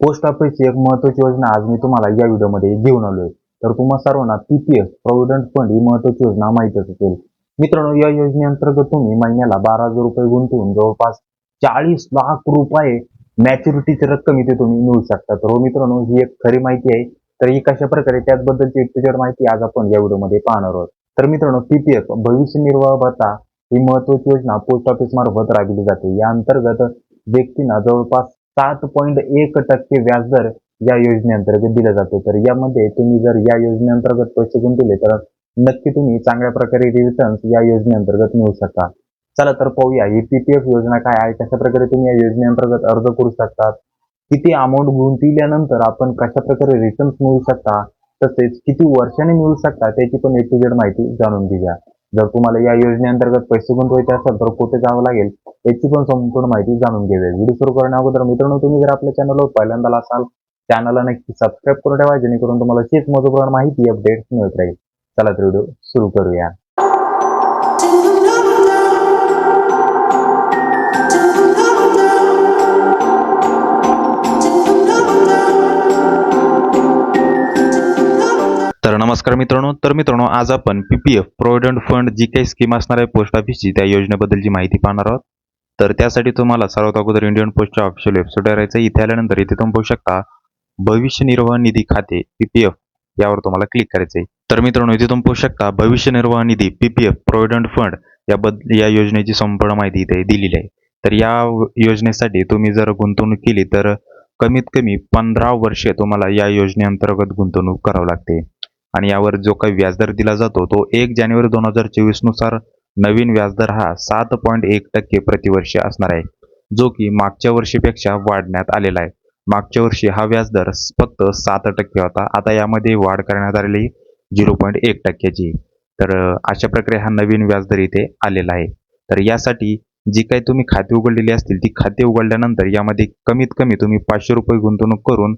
Post ऑफिसची एक महत्वाची योजना आज मी तुम्हाला या व्हिडिओमध्ये घेऊन आलोय. तर तुम्हा सर्वांना पीपीएफ प्रॉव्हिडंट फंड ही महत्वाची योजना माहितच असेल. मित्रांनो या योजनेअंतर्गत तुम्ही महिन्याला बारा हजार रुपये गुंतवून जवळपास चाळीस लाख रुपये मॅच्युरिटीची रक्कम इथे तुम्ही मिळू शकता. तर हो मित्रांनो ही एक खरी माहिती आहे. तर ही कशा प्रकारे त्याचबद्दलची एक माहिती आज आपण या व्हिडिओमध्ये पाहणार आहोत. तर मित्रांनो पीपीएफ भविष्य निर्वाह भत्ता ही महत्वाची योजना पोस्ट ऑफिस मार्फत राबविली जाते. या अंतर्गत व्यक्तींना जवळपास सात पॉईंट एक टक्के व्याजदर या योजनेअंतर्गत दिला जातो. तर यामध्ये तुम्ही जर या योजनेअंतर्गत पैसे गुंतवले तर नक्की तुम्ही चांगल्या प्रकारे रिटर्न्स या योजनेअंतर्गत मिळू शकता. चला तर पाहूया ही पीपीएफ योजना काय आहे कशा प्रकारे तुम्ही या योजनेअंतर्गत अर्ज करू शकतात किती अमाऊंट गुंतविल्यानंतर आपण कशा प्रकारे रिटर्न्स मिळू शकता तसेच किती वर्षाने मिळू शकता त्याची पण ए टू माहिती जाणून घेऊया. जर तुम्हाला या योजनेअंतर्गत पैसे गुंतवायचे असेल तर कुठे जावं लागेल याची पण संपूर्ण माहिती जाणून घेऊया व्हिडिओ सुरू करण्या अगोदर मित्रांनो तुम्ही जर आपल्या चॅनलवर पहिल्यांदा असाल चॅनलला नक्की सबस्क्राईब करून ठेवा जेणेकरून तुम्हाला शेच महत्त्वपूर्ण माहिती अपडेट मिळत राहील. चला तर व्हिडिओ सुरू करूया. नमस्कार मित्रांनो तर मित्रांनो आज आपण पीपीएफ प्रोव्हिडंट फंड जी काही स्कीम असणार आहे पोस्ट ऑफिसची त्या योजनेबद्दलची माहिती पाहणार आहोत. तर त्यासाठी तुम्हाला सर्वात अगोदर इंडियन पोस्टच्या ऑफिशियल वेबसाईटवर राहायचं इथे आल्यानंतर इथे तुम्ही पाहू शकता भविष्य निर्वाह निधी खाते पीपीएफ यावर तुम्हाला क्लिक करायचं आहे. तर मित्रांनो इथे तुम्ही पाहू शकता भविष्य निर्वाह निधी पीपीएफ प्रोव्हिडंट फंड याबद्दल या योजनेची संपूर्ण माहिती इथे दिलेली आहे. तर या योजनेसाठी तुम्ही जर गुंतवणूक केली तर कमीत कमी पंधरा वर्षे तुम्हाला या योजनेअंतर्गत गुंतवणूक करावी लागते. आणि यावर जो काही व्याजदर दिला जातो तो एक जानेवारी दोन हजार चोवीसनुसार नवीन व्याजदर हा सात पॉईंट एक टक्के प्रतिवर्षी असणार आहे जो की मागच्या वर्षीपेक्षा वाढण्यात आलेला आहे. मागच्या वर्षी हा व्याजदर फक्त सात टक्के होता आता यामध्ये वाढ करण्यात आलेली झिरो पॉईंट एक टक्क्याची. तर अशा प्रकारे हा नवीन व्याजदर इथे आलेला आहे. तर यासाठी जी काही तुम्ही खाते उघडलेली असतील ती खाते उघडल्यानंतर यामध्ये कमीत कमी तुम्ही पाचशे रुपये गुंतवणूक करून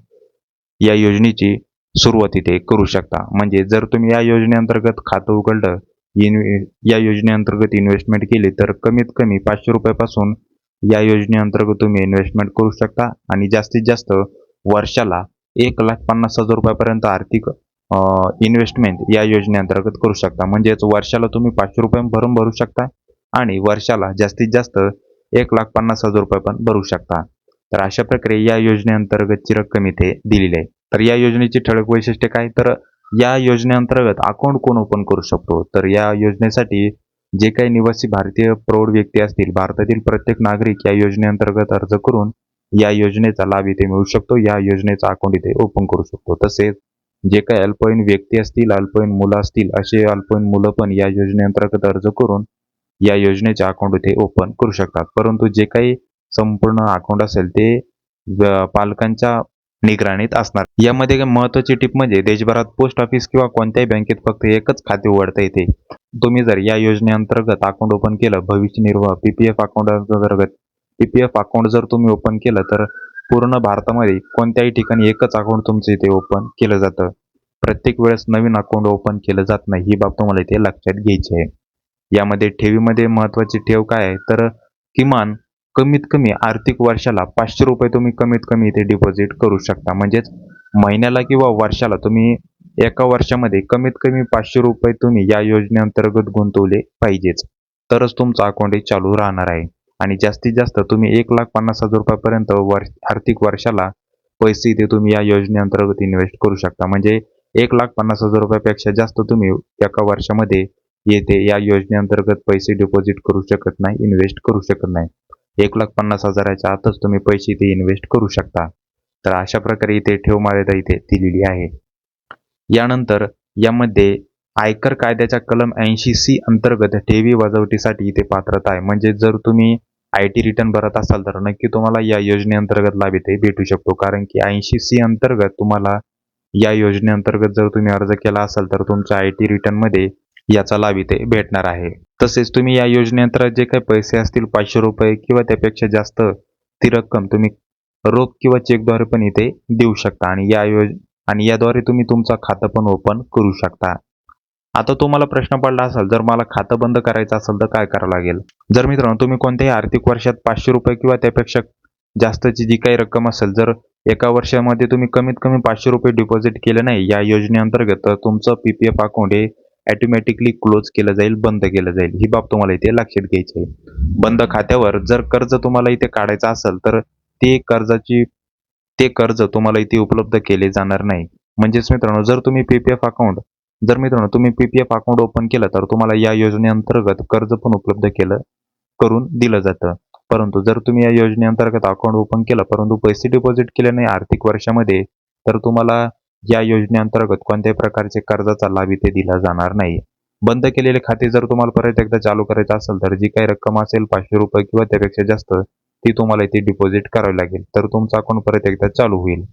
या योजनेची सुरुवात इथे करू शकता. म्हणजे जर तुम्ही या योजनेअंतर्गत खातं उघडलं इन या योजनेअंतर्गत इन्व्हेस्टमेंट केली तर कमीत कमी पाचशे रुपयापासून या योजनेअंतर्गत तुम्ही इन्व्हेस्टमेंट करू शकता. आणि जास्तीत जास्त वर्षाला एक लाख पन्नास हजार रुपयापर्यंत आर्थिक इन्व्हेस्टमेंट या योजनेअंतर्गत करू शकता. म्हणजेच वर्षाला तुम्ही पाचशे रुपये भरून भरू शकता आणि वर्षाला जास्तीत जास्त एक लाख पन्नास हजार रुपये पण भरू शकता. तर अशा प्रकारे या योजनेअंतर्गतची रक्कम इथे दिलेली आहे. तर या योजनेची ठळक वैशिष्ट्य काय? तर या योजनेअंतर्गत अकाउंट कोण ओपन करू शकतो? तर या योजनेसाठी जे काही निवासी भारतीय प्रौढ व्यक्ती असतील भारतातील प्रत्येक नागरिक या योजनेअंतर्गत अर्ज करून या योजनेचा लाभ इथे मिळू शकतो. या योजनेचा अकाउंट इथे ओपन करू शकतो. तसेच जे काही अल्पवयीन व्यक्ती असतील अल्पवयीन मुलं असतील असे अल्पवयीन मुलं पण या योजनेअंतर्गत अर्ज करून या योजनेचे अकाउंट इथे ओपन करू शकतात. परंतु जे काही संपूर्ण अकाउंट असेल ते पालकांच्या निगराणीत असणार. यामध्ये महत्वाची टीप म्हणजे देशभरात पोस्ट ऑफिस किंवा कोणत्याही बँकेत फक्त एकच खाते उघडता येते. तुम्ही जर या योजनेअंतर्गत अकाउंट ओपन केलं भविष्य निर्वाह पीपीएफ अकाउंट अंतर्गत पीपीएफ अकाउंट जर तुम्ही ओपन केलं तर पूर्ण भारतामध्ये कोणत्याही ठिकाणी एकच अकाउंट तुमचं इथे ओपन केलं जातं. प्रत्येक वेळेस नवीन अकाउंट ओपन केलं जात नाही ही बाब तुम्हाला इथे लक्षात घ्यायची आहे. यामध्ये ठेवीमध्ये महत्वाची ठेव काय आहे? तर किमान कमीत कमी आर्थिक वर्षाला पाचशे रुपये तुम्ही कमीत कमी इथे डिपॉझिट करू शकता. म्हणजेच महिन्याला किंवा वर्षाला तुम्ही एका वर्षामध्ये कमीत कमी पाचशे रुपये तुम्ही या योजनेअंतर्गत गुंतवले पाहिजेच. तरच तुमचं अकाउंट चालू राहणार आहे. आणि जास्तीत जास्त तुम्ही एक लाख पन्नास हजार रुपयापर्यंत वर्ष आर्थिक वर्षाला पैसे इथे तुम्ही या योजनेअंतर्गत इन्व्हेस्ट करू शकता. म्हणजे एक लाख पन्नास हजार रुपयापेक्षा जास्त तुम्ही एका वर्षामध्ये येथे या योजनेअंतर्गत पैसे डिपॉझिट करू शकत नाही इन्व्हेस्ट करू शकत नाही. एक लाख पन्नास हजाराच्या आतच तुम्ही पैसे इथे इन्व्हेस्ट करू शकता. तर अशा प्रकारे इथे ठेव मर्यादा इथे दिलेली आहे. यानंतर यामध्ये आयकर कायद्याच्या कलम ऐंशी सी अंतर्गत ठेवी वजावटीसाठी इथे पात्रता आहे. म्हणजे जर तुम्ही आय टी रिटर्न भरत असाल तर नक्की तुम्हाला या योजनेअंतर्गत लाभ इथे भेटू शकतो. कारण की ऐंशी सी अंतर्गत तुम्हाला या योजनेअंतर्गत जर तुम्ही अर्ज केला असाल तर तुमच्या आय टी रिटर्नमध्ये याचा लाभ इथे भेटणार आहे. तसेच तुम्ही या योजनेअंतर्गत जे काही पैसे असतील पाचशे रुपये किंवा त्यापेक्षा जास्त ती रक्कम तुम्ही रोख किंवा चेकद्वारे पण इथे देऊ शकता आणि या योज आणि याद्वारे तुम्ही तुमचं खातं पण ओपन करू शकता. आता तुम्हाला प्रश्न पडला असेल जर मला खातं बंद करायचं असेल तर काय करावं लागेल? जर मित्रांनो तुम्ही कोणत्याही आर्थिक वर्षात पाचशे रुपये किंवा त्यापेक्षा जास्तची जी काही रक्कम असेल जर एका वर्षामध्ये तुम्ही कमीत कमी पाचशे रुपये डिपॉझिट केले नाही या योजनेअंतर्गत तर तुमचं पी पी एफ अकाउंट हे ॲटोमॅटिकली क्लोज केलं जाईल बंद केलं जाईल. ही बाब तुम्हाला इथे लक्षात घ्यायची आहे. बंद खात्यावर जर कर्ज तुम्हाला इथे काढायचं असेल तर ते कर्जाची ते कर्ज तुम्हाला इथे उपलब्ध केले जाणार नाही. म्हणजेच मित्रांनो जर तुम्ही पी पी एफ अकाउंट जर मित्रांनो तुम्ही P P F account open केलं तर तुम्हाला या योजनेअंतर्गत कर्ज पण उपलब्ध केलं करून दिलं जातं. परंतु जर तुम्ही या योजनेअंतर्गत अकाउंट ओपन केलं परंतु पैसे डिपॉझिट केले नाही आर्थिक वर्षामध्ये तर तुम्हाला या योजनेअंतर्गत कोणत्याही प्रकारचे कर्जाचा लाभ इथे दिला जाणार नाही. बंद केलेले खाते जर तुम्हाला परत एकदा चालू करायचं असेल तर जी काही रक्कम असेल पाचशे रुपये किंवा त्यापेक्षा जास्त ती तुम्हाला इथे डिपॉझिट करावी लागेल. तर तुमचं अकाउंट परत एकदा चालू होईल.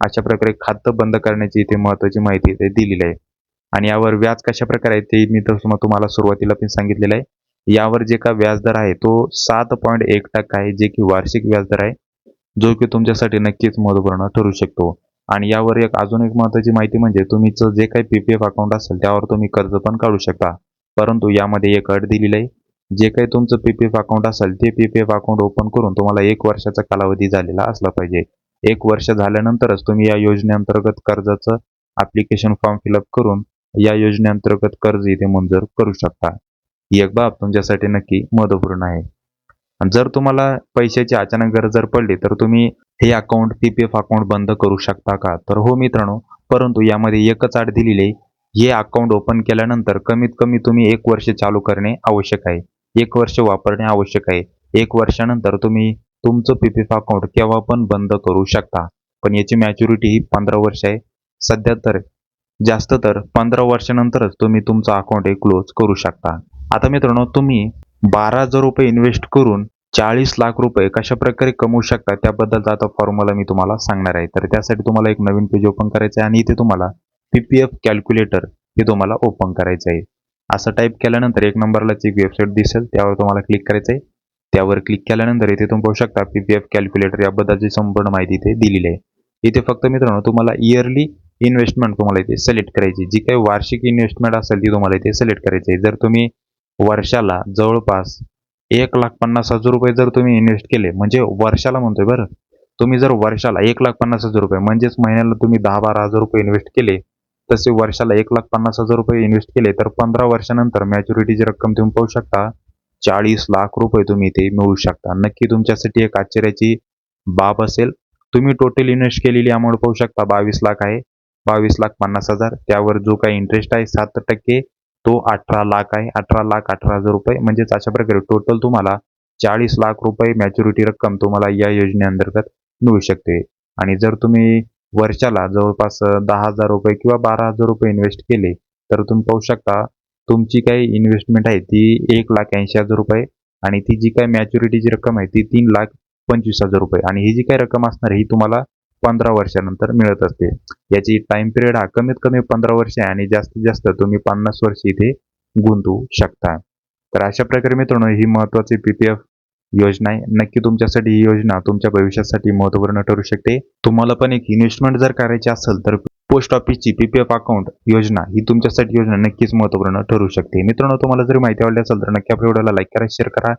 अशा प्रकारे खातं बंद करण्याची इथे महत्त्वाची माहिती इथे दिलेली आहे. आणि यावर व्याज कशा प्रकारे आहे ते मी तर तुम्हाला सुरुवातीला पण सांगितलेलं आहे. यावर जे का व्याजदर आहे तो सात पॉईंट एक टक्का आहे जे की वार्षिक व्याजदर आहे जो की तुमच्यासाठी नक्कीच महत्त्वपूर्ण ठरू शकतो. आणि यावर एक अजून एक महत्त्वाची माहिती म्हणजे तुमचं जे काही पी पी एफ अकाउंट असेल त्यावर तुम्ही कर्ज पण काढू शकता. परंतु यामध्ये एक अट दिलेली आहे. जे काही तुमचं पी पी एफ अकाउंट असेल ते P P F account open करून तुम्हाला एक वर्षाचा कालावधी झालेला असला पाहिजे. एक वर्ष झाल्यानंतरच तुम्ही या योजनेअंतर्गत कर्जाचं ॲप्लिकेशन फॉर्म फिलअप करून या योजनेअंतर्गत कर्ज इथे मंजूर करू शकता. ही एक बाब तुमच्यासाठी नक्की महत्त्वपूर्ण आहे. जर तुम्हाला पैशाची अचानक गरज जर पडली तर तुम्ही हे account P P F account बंद करू शकता का? तर हो मित्रांनो परंतु यामध्ये एकच अट दिलेली आहे. हे अकाउंट ओपन केल्यानंतर कमीत कमी तुम्ही एक वर्ष चालू करणे आवश्यक आहे. एक वर्ष वापरणे आवश्यक आहे. एक वर्षानंतर तुम्ही तुमचं पी पी एफ अकाउंट केव्हा पण बंद करू शकता. पण याची मॅच्युरिटी ही पंधरा वर्ष आहे. सध्या तर जास्त तर पंधरा वर्षानंतरच तुम्ही तुमचं अकाउंट हे क्लोज करू शकता. आता मित्रांनो तुम्ही बारा हजार रुपये इन्व्हेस्ट करून चाळीस लाख रुपये कशा प्रकारे कमवू शकता त्याबद्दलचा आता फॉर्म्युला मी तुम्हाला सांगणार आहे. तर त्यासाठी तुम्हाला एक नवीन पेज ओपन करायचं आहे आणि इथे तुम्हाला पी पी एफ कॅल्क्युलेटर हे तुम्हाला ओपन करायचं आहे. असं टाईप केल्यानंतर एक नंबरलाच एक वेबसाईट दिसेल त्यावर तुम्हाला क्लिक करायचं आहे त्यावर क्लिक केल्यानंतर इथे तुम्ही पाहू शकता पी पी एफ कॅल्क्युलेटर याबद्दलची संपूर्ण माहिती इथे दिलेली आहे. इथे फक्त मित्रांनो तुम्हाला इयरली इन्व्हेस्टमेंट तुम्हाला इथे सिलेक्ट करायची जी काही वार्षिक इन्व्हेस्टमेंट असेल ती तुम्हाला इथे सिलेक्ट करायची आहे. जर तुम्ही वर्षाला जवळपास एक लाख पन्नास हजार रुपये जर तुम्ही इन्व्हेस्ट केले म्हणजे वर्षाला म्हणतोय बरं. तुम्ही जर वर्षाला एक लाख पन्नास हजार रुपये म्हणजेच महिन्याला तुम्ही दहा बारा हजार रुपये इन्व्हेस्ट केले तसे वर्षाला एक लाख पन्नास हजार रुपये इन्व्हेस्ट केले तर पंधरा वर्षानंतर मॅच्युरिटीची रक्कम तुम्ही पाहू शकता. चाळीस लाख रुपये तुम्ही इथे मिळवू शकता. नक्की तुमच्यासाठी एक आश्चर्याची बाब असेल. तुम्ही टोटल इन्व्हेस्ट केलेली अमाऊंट पाहू शकता. बावीस लाख आहे. बावीस लाख पन्नास हजार. त्यावर जो काही इंटरेस्ट आहे सात टक्के तो अठरा लाख आहे. अठरा लाख अठरा हजार रुपये. म्हणजेच अशा प्रकारे टोटल तुम्हाला चाळीस लाख रुपये मॅच्युरिटी रक्कम तुम्हाला या योजनेअंतर्गत मिळू शकते. आणि जर तुम्ही वर्षाला जवळपास दहा हजार रुपये किंवा बारा हजार रुपये इन्व्हेस्ट केले तर तुम्ही पाहू शकता तुमची काही इन्व्हेस्टमेंट आहे ती एक लाख ऐंशी हजार रुपये आणि ती जी काही मॅच्युरिटीची रक्कम आहे ती तीन लाख पंचवीस हजार रुपये. आणि ही जी काही रक्कम असणार ही तुम्हाला पंधरा वर्षानंतर मिळत असते. याची टाइम पिरियड हा कमीत कमी पंधरा वर्ष आहे आणि जास्तीत जास्त तुम्ही पन्नास वर्ष इथे गुंतवू शकता. तर अशा प्रकारे मित्रांनो ही महत्वाची पीपीएफ योजना आहे. नक्की तुमच्यासाठी ही योजना तुमच्या भविष्यासाठी महत्त्वपूर्ण ठरू शकते. तुम्हाला पण एक इन्व्हेस्टमेंट जर करायची असेल तर पोस्ट ऑफिसची पीपीएफ अकाउंट योजना ही तुमच्यासाठी योजना नक्कीच महत्त्वपूर्ण ठरू शकते. मित्रांनो तुम्हाला जर माहिती आवडली असेल तर नक्की आपल्या व्हिडिओला लाईक करा शेअर करा.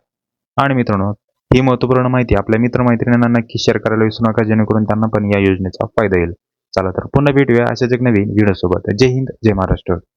आणि मित्रांनो ही महत्त्वपूर्ण माहिती आपल्या मित्रमैत्रिणींना नक्की शेअर करायला विसरू नका जेणेकरून त्यांना पण या योजनेचा फायदा येईल. चला तर पुन्हा भेटूया अशाच एक नवीन व्हिडिओसोबत जय हिंद जय महाराष्ट्र.